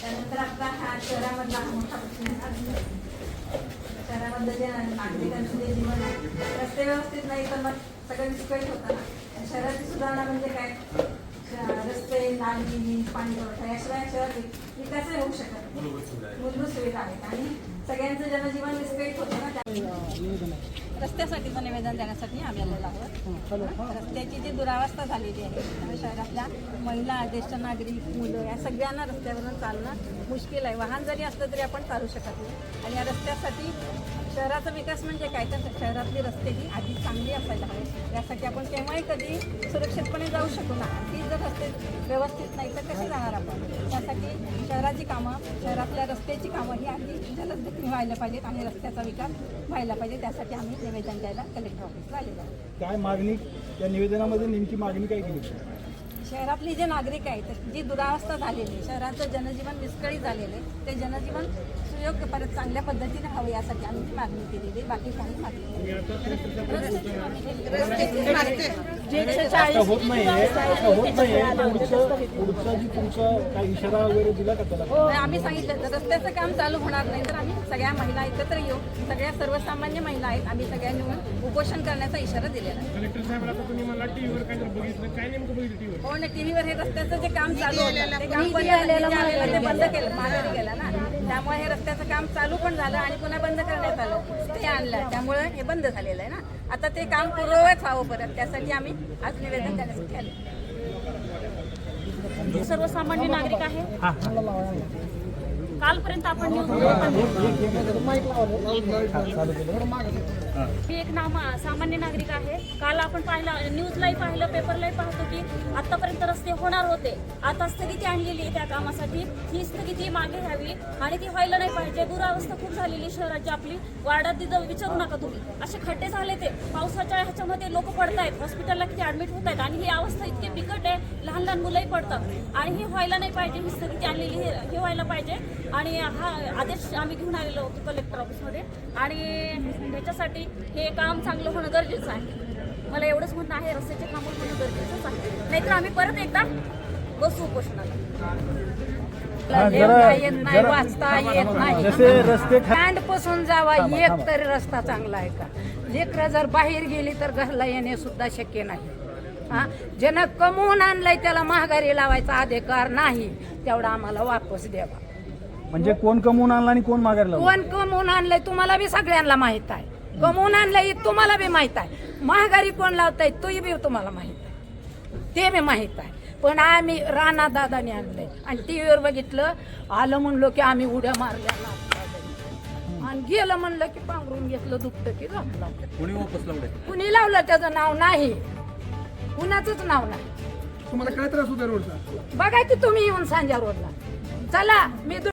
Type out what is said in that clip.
त्यानंतर आपला हा शहरामधला हा मोठा प्रश्न शहरामधलं जे नागरिकांचं जे जीवन आहे रस्ते व्यवस्थित नाही तर मग सगळं विस्कळीत होतं शहराची सुधारणा म्हणजे काय? रस्ते नाली पाणी पुरवठा याशिवाय शहर शहरातील विकासही होऊ शकत नाही मूलभूत सुविधा आहेत आणि सगळ्यांचं जनजीवन विस्कळीत होतं ना त्या रस्त्यासाठीचं निवेदन देण्यासाठी आम्ही आलेलो आहोत. रस्त्याची जी दुरावस्था झालेली आहे त्यामुळे शहरातल्या महिला ज्येष्ठ नागरिक मुलं या सगळ्यांना रस्त्यावरून चालणं मुश्किल आहे. वाहन जरी असलं तरी आपण चालू शकत नाही. आणि या रस्त्यासाठी शहराचा विकास म्हणजे काय? तर शहरातली रस्ते ही आधी चांगली असायला हवी. यासाठी आपण केव्हाही कधी सुरक्षितपणे जाऊ शकू ना. ती जर रस्ते व्यवस्थित नाही तर कसे जाणार आपण? त्यासाठी शहराची कामं शहरातल्या रस्त्याची कामं ही आधी जलद गतीने व्हायला पाहिजेत आणि रस्त्याचा विकास व्हायला पाहिजे. त्यासाठी आम्ही निवेदन द्यायला कलेक्टर ऑफिसला आलेलो आहोत काय मागणी या निवेदनामध्ये नेमकी मागणी काय केली? शहरातले जे नागरिक आहेत जी दुरावस्था झालेली आहे, शहराचं जनजीवन विस्कळीत झालेलं आहे ते जनजीवन परत चांगल्या पद्धतीने हवं यासाठी आम्ही ती मागणी केलेली बाकी काही मागणी आता होत नाहीये आता होत नाहीये पुढचं पुढचा जी तुमचा काय इशारा वगैरे दिला का त्याला? नाही, आम्ही सांगितलं तर रस्त्याचं काम चालू होणार नाही तर आम्ही सगळ्या महिला एकत्र येऊ. सगळ्या सर्वसामान्य महिला आहेत. आम्ही सगळ्यांनी मिळून उपोषण करण्याचा इशारा दिलेला आहे. कलेक्टर साहेब आता तुम्ही मला टीव्हीवर काय जर बघितलं. काय नेमकं बघितलं टीव्हीवर? हो ना टीव्हीवर हे रस्त्याचं जे काम चालू होतं ते काम बंद केलं. माघारी गेलं ना. त्यामुळे हे रस्त्याचं काम चालू पण झालं आणि पुन्हा बंद करण्यात आलं. ते आणलं. त्यामुळे हे बंद झालेलं आहे ना. आता ते काम पूर्ववत व्हावं परत. त्यासाठी आम्ही आज निवेदन देण्यासाठी आले सर्वसामान्य नागरिक आहे? कालपर्यंत आपण न्यूज मी एक नाम सामान्य नागरिक आहे. काल आपण पाहिलं न्यूजलाही पाहिलं पेपरलाही पाहतो की आतापर्यंत रस्ते होणार होते. आता स्थगिती आणलेली आहे त्या कामासाठी. ही स्थगिती मागे घ्यावी आणि ती व्हायला नाही पाहिजे. दुरावस्था खूप झालेली शहराची आपली. वार्डात तिथं विचारू नका तुम्ही. असे खड्डे झाले ते. पावसाच्या ह्याच्यामध्ये लोक पडतायत. हॉस्पिटलला किती ऍडमिट होत आहेत आणि ही अवस्था इतकी बिकट आहे. लहान लहान मुलंही पडतात. आणि ही व्हायला नाही पाहिजे ही स्थगिती आणलेली हे हे व्हायला पाहिजे. आणि हा आदेश आम्ही घेऊन आलेलो होतो कलेक्टर ऑफिसमध्ये आणि त्याच्यासाठी हे काम चांगलं होणं गरजेचं आहे. मला एवढंच म्हणणं आहे रस्त्याचे कामं होणं गरजेचंच आहे. नाहीतर आम्ही परत एकदा बसू उपोषणाला. येत नाही वाचता येत नाही. जावा एक तरी रस्ता चांगला आहे का? लेकरं जर बाहेर गेली तर घरला येणे सुद्धा शक्य नाही. हा? ज्यानं कमवून आणलंय त्याला महागारी लावायचा अधिकार नाही. तेवढा आम्हाला वापस द्यावा. म्हणजे कोण कमवून आणला आणि कोण लावलं? कोण कमवून आणलंय तुम्हाला बी सगळ्यांना माहीत आहे. कमवून आणलंय हे तुम्हाला बी माहीत आहे. महागारी कोण लावताय तोही बी तुम्हाला माहीत आहे. ते बी माहीत आहे. पण आम्ही राणा दादाने आणलंय. आणि टीव्हीवर बघितलं आलं म्हणलो की आम्ही उड्या मारल्या नाचल्या. आणि गेलं म्हणलं की पांघरून घेतलं दुखतं की लावलं. कोणी वापस लावले कुणी लावलं त्याचं नाव नाही. कुणाचंच नाव नाही. तुम्हाला काय त्रास होता रोडचा? बघा की तुम्ही येऊन सांजा रोडला. चला मी